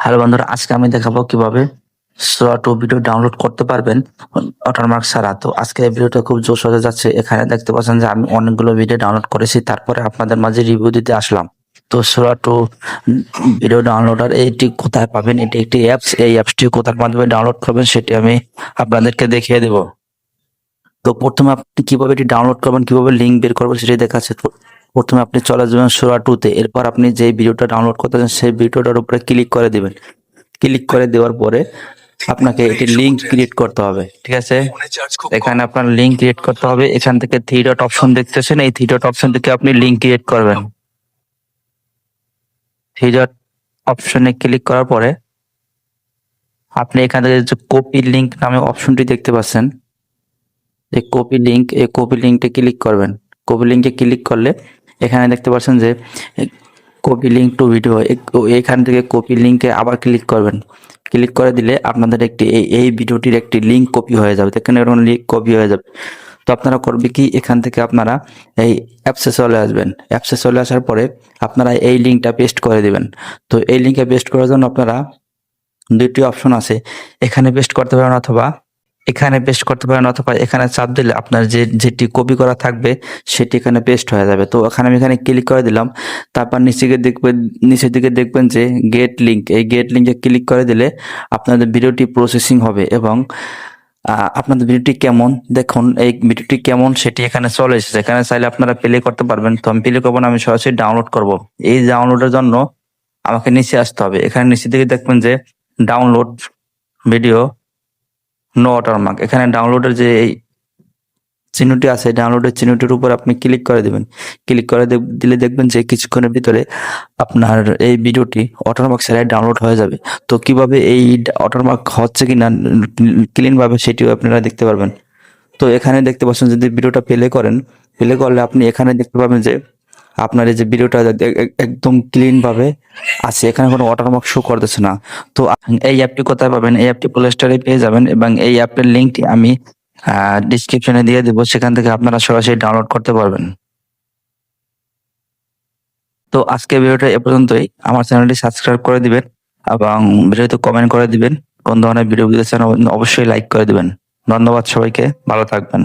Hello বন্ধুরা, আজকে আমি দেখাবো কীভাবে টু ভিডিও ডাউনলোড করতে পারবেন ওয়াটারমার্ক ছাড়া। তো আজকে এই ভিডিওটা খুব জোশ হতে যাচ্ছে। এখানে দেখতে পাচ্ছেন যে আমি অনেকগুলো ভিডিও ডাউনলোড করেছি, তারপরে আপনাদের মাঝে রিভিউ দিতে আসলাম। তো টু ভিডিও ডাউনলোডার এইটি কোথায় পাবেন? এটি একটি অ্যাপস এই অ্যাপসটি কোথার মাধ্যমে ডাউনলোড করবেন সেটি আমি আপনাদেরকে দেখিয়ে দেব। তো প্রথমে আপনি কীভাবে এটি ডাউনলোড করবেন কীভাবে লিঙ্ক বের করবেন সেটি দেখাচ্ছে। প্রথমে আপনি চলে যাবেন সোয়া টুতে এরপর আপনি যে ভিডিওটা ডাউনলোড করতে চান সেই ভিডিওটার উপরে ক্লিক করে দেবেন। ক্লিক করে দেওয়ার পরে আপনাকে এটি লিঙ্ক ক্রিয়েট করতে হবে ঠিক আছে? এখানে আপনার লিঙ্ক ক্রিয়েট করতে হবে। এখান থেকে থ্রি ডট অপশন দেখতেছেন। এই থ্রি ডট অপশন থেকে আপনি লিঙ্ক ক্রিয়েট করবেন। থ্রি ডট অপশনে ক্লিক করার পরে আপনি এখান থেকে যে কপি লিঙ্ক নামে অপশনটি দেখতে পাচ্ছেন। এই কপি লিঙ্ক এই কপি লিঙ্কটা ক্লিক করবেন। কপি লিঙ্কে ক্লিক করলে এখানে দেখতে পাচ্ছেন যে কপি লিঙ্ক টু ভিডিও এখান থেকে কপি লিঙ্কে আবার ক্লিক করবেন। ক্লিক করে দিলে আপনাদের একটি এই এই ভিডিওটির একটি লিঙ্ক কপি হয়ে যাবে। এখানে এরকম লিঙ্ক কপি হয়ে যাবে। তো আপনারা করবে কি? এখান থেকে আপনারা এই অ্যাপসে চলে আসবেন। অ্যাপসে চলে আসার পরে আপনারা এই লিঙ্কটা পেস্ট করে দিবেন। তো এই লিঙ্কে পেস্ট করার জন্য আপনারা দুটি অপশন আছে। এখানে পেস্ট করতে পারেন অথবা এখানে পেস্ট করতে পারেন অথবা এখানে চাপ দিলে আপনার যে, যেটি কপি করা থাকবে, সেটি এখানে পেস্ট হয়ে যাবে। তো এখানে আমি এখানে ক্লিক করে দিলাম। তারপর নিচে দেখবেন, নিচের দিকে দেখবেন যে গেট লিঙ্ক এই গেট লিঙ্কে ক্লিক করে দিলে আপনাদের ভিডিওটি প্রসেসিং হবে এবং আপনাদের ভিডিওটি কেমন? দেখুন, এই ভিডিওটি কেমন সেটি এখানে চলে এসেছে। এখানে চাইলে আপনারা প্লে করতে পারবেন। তো আমি প্লে করব না, আমি সরাসরি ডাউনলোড করব। এই ডাউনলোডের জন্য আমাকে নিচে আসতে হবে। এখানে নিচের দিকে দেখবেন যে ডাউনলোড ভিডিও নো ওয়াটারমার্ক এখানে ডাউনলোডের যে এই চিহ্নটি আছে ডাউনলোডের চিহ্নটির উপর আপনি ক্লিক করে দেবেন। ক্লিক করে দিলে দেখবেন যে কিছুক্ষণের ভিতরে আপনার এই ভিডিওটি ওয়াটারমার্ক ছাড়াই ডাউনলোড হয়ে যাবে। তো কীভাবে এই ওয়াটারমার্ক হচ্ছে কি না ক্লিনভাবে সেটিও আপনারা দেখতে পারবেন। তো এখানে দেখতে পাচ্ছেন যদি ভিডিওটা প্লে করেন প্লে করলে আপনি এখানে দেখতে পাবেন যে আপনার এই যে ভিডিওটা এক- এক- একদম ক্লিন ভাবে আছে। এখানে কোনো ওয়াটারমার্ক শো করতেছে না। তো এই অ্যাপটি কোথায় পাবেন? এই অ্যাপটি প্লে স্টোরে পেয়ে যাবেন এবং এই অ্যাপের লিঙ্কটি আমি ডিসক্রিপশনে দিয়ে দেবো। সেখান থেকে আপনারা সরাসরি ডাউনলোড করতে পারবেন। তো আজকে ভিডিওটা এ পর্যন্তই। আমার চ্যানেলটি সাবস্ক্রাইব করে দিবেন এবং ভিডিওতে কমেন্ট করে দিবেন। কোন ধরনের ভিডিও দিতে চান, অবশ্যই লাইক করে দিবেন। ধন্যবাদ সবাইকে। ভালো থাকবেন।